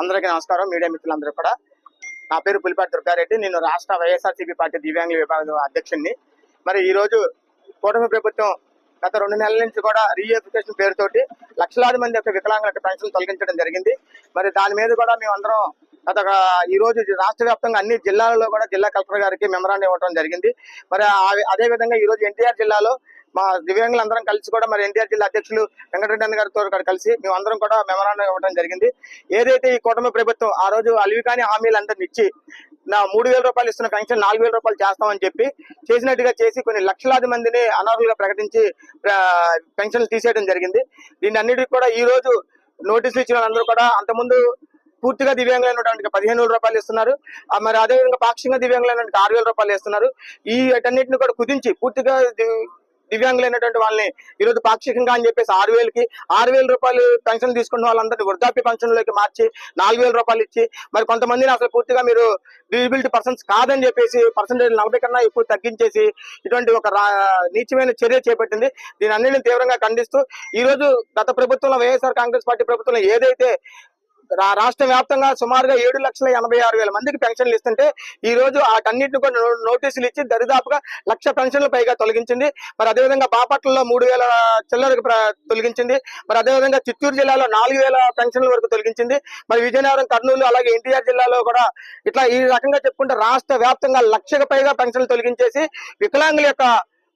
అందరికీ నమస్కారం. మీడియా మిత్రులందరూ కూడా. నా పేరు పులిపాటి దుర్గారెడ్డి. నేను రాష్ట్ర వైఎస్ఆర్సీపీ పార్టీ దివ్యాంగుల విభాగం అధ్యక్షుడిని మరి ఈరోజు కూటమి ప్రభుత్వం గత రెండు నెలల నుంచి కూడా రీఎఫికేషన్ పేరుతోటి లక్షలాది మంది యొక్క వికలాంగులకు పెన్షన్ తొలగించడం జరిగింది. మరి దాని మీద కూడా మేము అందరం గత ఈరోజు ఈ రోజు రాష్ట్ర వ్యాప్తంగా అన్ని జిల్లాలలో కూడా జిల్లా కలెక్టర్ గారికి మెమరాండం ఇవ్వడం జరిగింది. మరి ఆ- అదే విధంగా ఈ రోజు ఎన్టీఆర్ జిల్లాలో మా దివ్యాంగులందరం కలిసి కూడా మరి ఎన్టీఆర్ జిల్లా అధ్యక్షులు వెంకటరెడ్డి గారితో కలిసి మేము అందరం కూడా మెమరాండం ఇవ్వడం జరిగింది. ఏదైతే ఈ కూటమి ప్రభుత్వం ఆ రోజు అలివికాని హామీలందరిని ఇచ్చి నా మూడు వేల రూపాయలు ఇస్తున్న పెన్షన్ నాలుగు వేల రూపాయలు చేస్తామని చెప్పి చేసినట్టుగా చేసి కొన్ని లక్షలాది మందిని అనర్హులుగా ప్రకటించి పెన్షన్లు తీసేయడం జరిగింది. దీన్ని అన్నిటికీ కూడా ఈ రోజు నోటీసులు ఇచ్చిన వాళ్ళందరూ కూడా అంతకుముందు పూర్తిగా దివ్యాంగులైనటువంటి పదిహేను వేల రూపాయలు ఇస్తున్నారు. మరి అదేవిధంగా పాక్షికంగా దివ్యాంగులైనటువంటి ఆరు వేల రూపాయలు ఇస్తున్నారు ఈ వీటన్నిటిని కూడా కుదించి పూర్తిగా దివ్యాంగులైనటువంటి వాళ్ళని ఈరోజు పాక్షికంగా అని చెప్పేసి ఆరు వేలకి ఆరు వేల రూపాయలు పెన్షన్ తీసుకున్న వాళ్ళందరినీ వృద్ధాప్య పెన్షన్లోకి మార్చి నాలుగు వేల రూపాయలు ఇచ్చి మరి కొంతమందిని అసలు పూర్తిగా మీరు డిజిబిలిటీ పర్సన్స్ కాదని చెప్పేసి పర్సంటేజ్ నలభై కన్నా ఎక్కువ తగ్గించేసి ఇటువంటి ఒక నీచమైన చర్య చేపట్టింది. దీని అన్నింటిని తీవ్రంగా ఖండిస్తూ ఈ రోజు గత ప్రభుత్వంలో వైఎస్ఆర్ కాంగ్రెస్ పార్టీ ప్రభుత్వంలో ఏదైతే రాష్ట్ర వ్యాప్తంగా సుమారుగా ఏడు లక్షల ఎనభై ఆరు వేల మందికి పెన్షన్లు ఇస్తుంటే ఈ రోజు వాటన్నిటిని కూడా నోటీసులు ఇచ్చి దరిదాపుగా లక్ష పెన్షన్లు పైగా తొలగించింది. మరి అదేవిధంగా బాపట్లలో మూడు వేల చిల్లరకు తొలగించింది. మరి అదేవిధంగా చిత్తూరు జిల్లాలో నాలుగు వేల పెన్షన్ల వరకు తొలగించింది. మరి విజయనగరం కర్నూలు అలాగే ఎన్టీఆర్ జిల్లాలో కూడా ఇట్లా ఈ రకంగా చెప్పుకుంటే రాష్ట్ర వ్యాప్తంగా లక్షకు పైగా పెన్షన్లు తొలగించేసి వికలాంగుల యొక్క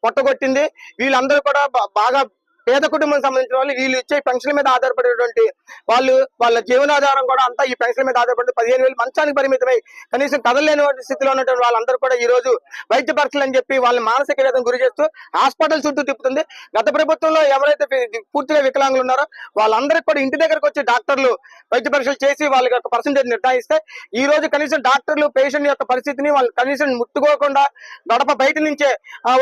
పొట్టగొట్టింది. వీళ్ళందరూ కూడా బాగా పేద కుటుంబం సంబంధించిన వాళ్ళు వీళ్ళు ఇచ్చే పెన్షన్ మీద ఆధారపడేటువంటి వాళ్ళు వాళ్ళ జీవనాధారం కూడా అంతా ఈ పెన్షన్ మీద ఆధారపడి పదిహేను వేలు మంచానికి పరిమితమై కనీసం కదలలేని స్థితిలో ఉన్నటువంటి వాళ్ళందరూ కూడా ఈ రోజు వైద్య పరీక్షలు అని చెప్పి వాళ్ళని మానసిక వేదం గురి చేస్తూ హాస్పిటల్ చుట్టూ తిప్పుతుంది. గత ప్రభుత్వంలో ఎవరైతే పూర్తిగా వికలాంగులు ఉన్నారో వాళ్ళందరికీ కూడా ఇంటి దగ్గరకు వచ్చి డాక్టర్లు వైద్య పరీక్షలు చేసి వాళ్ళ యొక్క పర్సంటేజ్ నిర్ణయిస్తే ఈ రోజు కనీసం డాక్టర్లు పేషెంట్ యొక్క పరిస్థితిని వాళ్ళు కనీసం ముట్టుకోకుండా గడప బయట నుంచే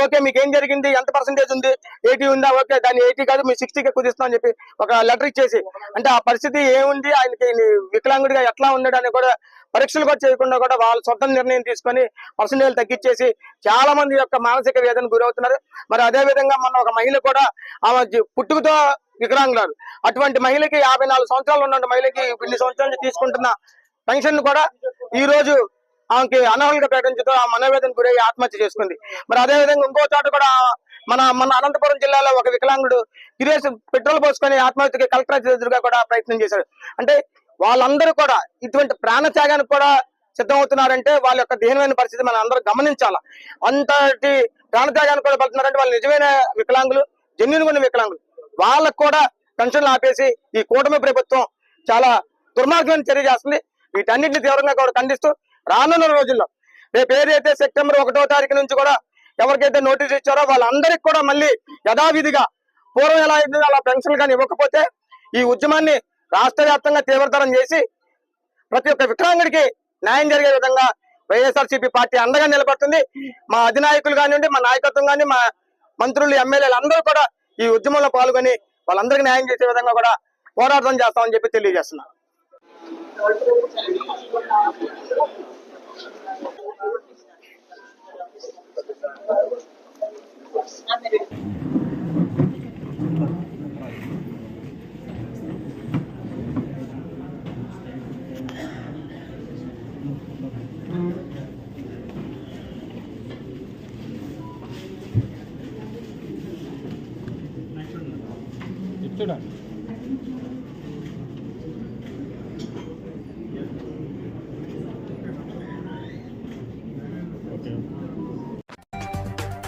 ఓకే మీకు ఏం జరిగింది? ఎంత పర్సంటేజ్ ఉంది? ఏటీ ఉందా? ఓకే దాన్ని ఎయిటీ కాదు మీ సిక్స్టీకి కుదిస్తాం అని చెప్పి ఒక లెటర్ ఇచ్చేసి అంటే ఆ పరిస్థితి ఏముంది? ఆయనకి వికలాంగుడిగా ఎట్లా ఉన్నాడు అని కూడా పరీక్షలు కూడా చేయకుండా కూడా వాళ్ళ సొంత నిర్ణయం తీసుకొని పర్సంటేజ్ తగ్గించేసి చాలా మంది యొక్క మానసిక వేదన గురవుతున్నారు. మరి అదే విధంగా మొన్న ఒక మహిళ కూడా ఆమె పుట్టుకతో వికలాంగురాలు. అటువంటి మహిళకి యాభై నాలుగు సంవత్సరాలు ఉన్న మహిళకి ఇన్ని సంవత్సరాల నుంచి తీసుకుంటున్న పెన్షన్ కూడా ఈ రోజు ఆమెకి అనర్హులుగా ప్రకటించడం ఆ మనోవేదన గురై ఆత్మహత్య చేసుకుంది. మరి అదే విధంగా ఇంకో చోట కూడా మన మన అనంతపురం జిల్లాలో ఒక వికలాంగుడు గిరేష్ పెట్రోల్ పోసుకొని ఆత్మహత్యకి కలెక్టర్ ఎదురుగా కూడా ప్రయత్నం చేశారు అంటే వాళ్ళందరూ కూడా ఇటువంటి ప్రాణత్యాగానికి కూడా సిద్ధమవుతున్నారంటే వాళ్ళ యొక్క దీనమైన పరిస్థితి మనం అందరూ గమనించాల. అంతటి ప్రాణత్యాగానికి కూడా పడుతున్నారంటే వాళ్ళు నిజమైన వికలాంగులు జెన్యున్ కొన్ని వికలాంగులు. వాళ్ళకు కూడా పెన్షన్లు ఆపేసి ఈ కూటమి ప్రభుత్వం చాలా దుర్మార్గమైన చర్య చేస్తుంది. వీటన్నింటిని తీవ్రంగా కూడా ఖండిస్తూ రానున్న రోజుల్లో రేపు ఏదైతే సెప్టెంబర్ ఒకటో తారీఖు నుంచి కూడా ఎవరికైతే నోటీస్ ఇచ్చారో వాళ్ళందరికీ కూడా మళ్ళీ యథావిధిగా పూర్వం ఎలా అయిందో అలా పెన్షన్ కానీ ఇవ్వకపోతే ఈ ఉద్యమాన్ని రాష్ట్ర వ్యాప్తంగా తీవ్రతరం చేసి ప్రతి ఒక్క వికలాంగుడికి న్యాయం జరిగే విధంగా వైఎస్ఆర్సీపీ పార్టీ అండగా నిలబడుతుంది. మా అధినాయకులు కానివ్వండి మా నాయకత్వం కానీ మా మంత్రులు ఎమ్మెల్యేలు అందరూ కూడా ఈ ఉద్యమంలో పాల్గొని వాళ్ళందరికీ న్యాయం చేసే విధంగా కూడా పోరాటం చేస్తామని చెప్పి తెలియజేస్తున్నారు చెప్తాడా ఓకే